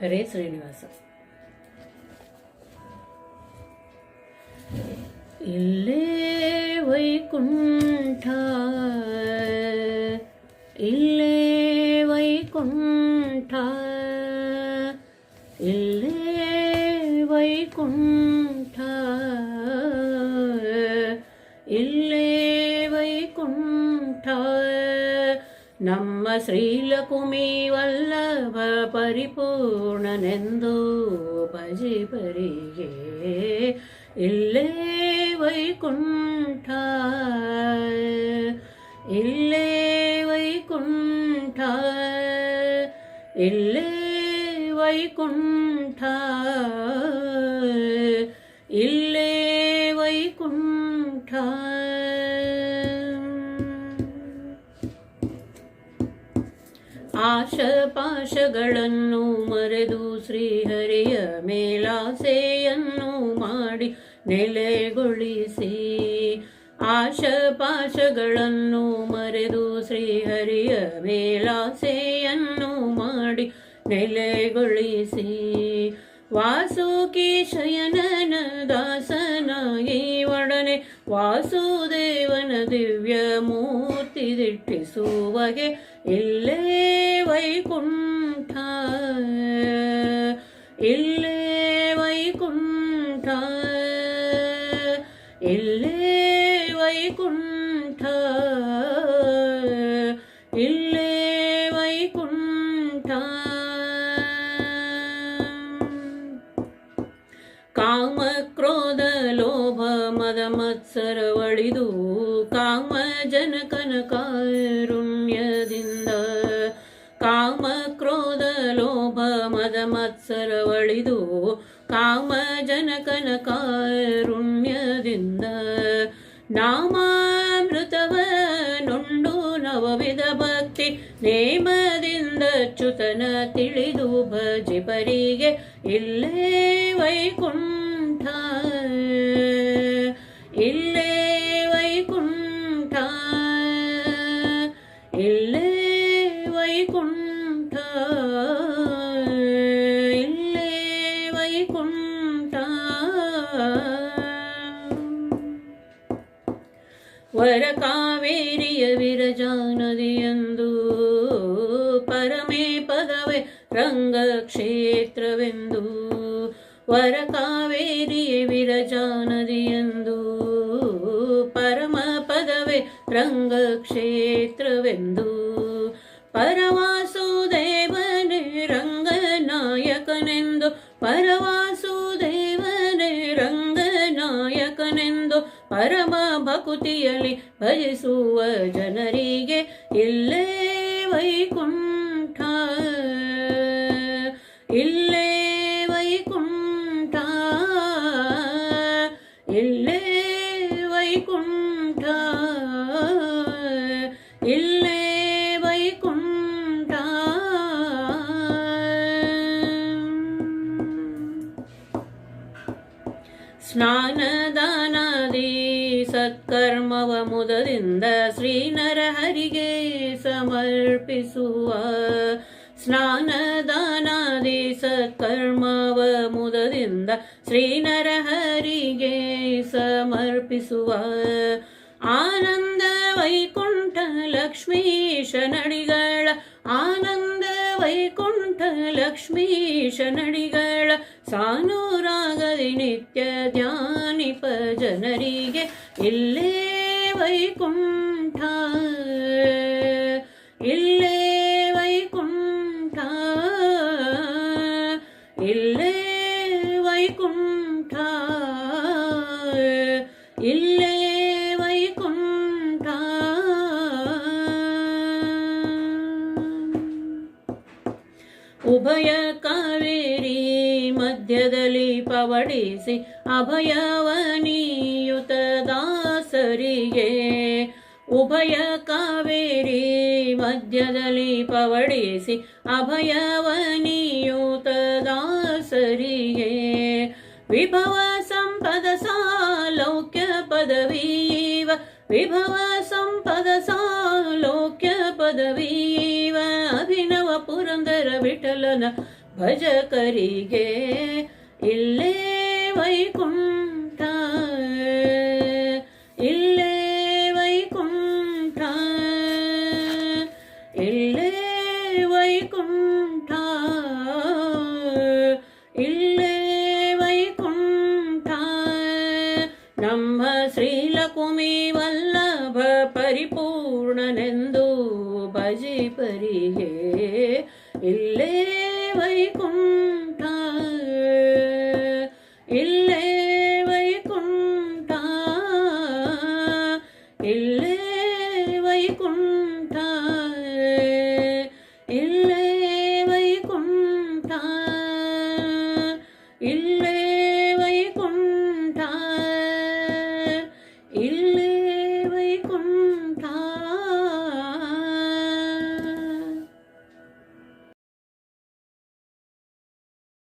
ஹரே ஸ்ரீனிவாசன் இல்லே வைகுண்டா இல்லே வைகுண்டா இல்லே வைகுண்டா இல்லே வைகுண்டா ನಮ್ಮ ಶ್ರೀಲಕುಮಿ ವಲ್ಲಭ ಪರಿಪೂರ್ಣನೆಂದು ಭಜಿಪರಿಗೆ ಇಲ್ಲೇ ವೈಕುಂಠ ಇಲ್ಲೇ ವೈಕುಂಠ ಇಲ್ಲೇ ವೈಕುಂಠ ಇಲ್ಲೇ ವೈಕುಂಠ ಆಶಪಾಶಗಳನ್ನು ಮರೆದು ಶ್ರೀಹರಿಯ ಮೇಲಾಸೆಯನ್ನು ಮಾಡಿ ನೆಲೆಗೊಳಿಸಿ. ಆಶಪಾಶಗಳನ್ನು ಮರೆದು ಶ್ರೀಹರಿಯ ಮೇಲಾಸೆಯನ್ನು ಮಾಡಿ ನೆಲೆಗೊಳಿಸಿ. ವಾಸುಕಿ ಶಯನನ ಒಡನೆ ವಾಸುದೇವನ ದಿವ್ಯ ಮೂರ್ತಿ ದಿಟ್ಟಿಸುವಗೆ ಇಲ್ಲೇ ವೈಕುಂಠ ಇಲ್ಲೇ ವೈಕುಂಠ ಇಲ್ಲೇ ವೈಕುಂಠ ಮತ್ಸರ ಕಾಮ ಜನಕನ ಕಾರುಣ್ಯದಿಂದ ಕಾಮ ಕ್ರೋಧ ಲೋಭ ಮದ ಮತ್ಸರ ಒಳಿದು ಕಾಮ ಜನಕನ ಕಾರುಣ್ಯದಿಂದ ನಾಮಾಮೃತವ ನೊಂಡು ನವವಿಧ ಭಕ್ತಿ, ನೇಮದಿಂದ ಚ್ಯುತನ ತಿಳಿದು ಭಜಿಪರಿಗೆ ಇಲ್ಲೇ ವೈಕುಂಠ. ಇಲ್ಲೇ ವೈಕುಂಠ ಇಲ್ಲೇ ವೈಕುಂಠ ವರ ಕಾವೇರಿಯ ವಿರಜಾ ನದಿಯಂದು ಪರಮೇ ಪದವೇ ರಂಗ ಕ್ಷೇತ್ರವೆಂದು ವರ ಕಾವೇರಿಯ ವಿರಜಾ ನದಿಯಂದು ಪರಮ ಪದವೇ ರಂಗ ಕ್ಷೇತ್ರವೆಂದು ಪರವಾಸುದೇವನೇ ರಂಗನಾಯಕನೆಂದು ಪರವಾಸುದೇವನೇ ರಂಗನಾಯಕನೆಂದು ಪರಮ ಭಕುತಿಯಲ್ಲಿ ಭಜಿಸುವ ಜನರಿಗೆ ಇಲ್ಲೇ ವೈಕುಂಠ ಸ್ನಾನದಾನಾದಿ ಸತ್ಕರ್ಮವ ಮುದದಿಂದ ಶ್ರೀನರಹರಿಗೆ ಸಮರ್ಪಿಸುವ ಸ್ನಾನದಾನಾದಿ ಸತ್ಕರ್ಮವ ಮುದದಿಂದ ಶ್ರೀನರಹರಿಗೆ ಸಮರ್ಪಿಸುವ ಆನಂದ ವೈಕುಂಠ ಲಕ್ಷ್ಮೀಶ ನಡಿಗಳ ಆನಂದ ವೈಕುಂಠ ಲಕ್ಷ್ಮೀಶ ನಡಿಗಳ ಸಾನುರಾಗದಿ ನಿತ್ಯ ಧ್ಯಾನಿಪ ಜನರಿಗೆ ಇಲ್ಲೇ ವೈಕುಂಠ ಇಲ್ಲೇ ವೈಕುಂಠ ಇಲ್ಲೇ ವೈಕುಂಠ ಇಲ್ಲೇ ಮಧ್ಯದಲ್ಲಿ ಪವಡಿಸಿ ಅಭಯವನೀಯುತ ದಾಸರಿಗೆ ಉಭಯ ಕಾವೇರಿ ಮಧ್ಯದಲ್ಲಿ ಪವಡಿಸಿ ಅಭಯವನಿಯೂತ ದಾಸರಿಗೆ ವಿಭವ ಸಂಪದ ಸಾಲೌಕ್ಯ ಪದವೀವ, ವಿಭವ ಸಂಪದ ಸಾಲೋಕ್ಯ ಪದವೀವ, ಅಭಿನವ ಪುರಂದರ ವಿಠಲನ ಭಜಕರಿಗೆ ఇల్లే వైకుంఠ ఇల్లే వైకుంఠ ఇల్లే వైకుంఠ ఇల్లే వైకుంఠ. బ్రహ్మ శ్రీలకుమి వల్లభ పరిపూర్ణనెందు భజి పరిహే. ఇల్లే వైకుంఠ.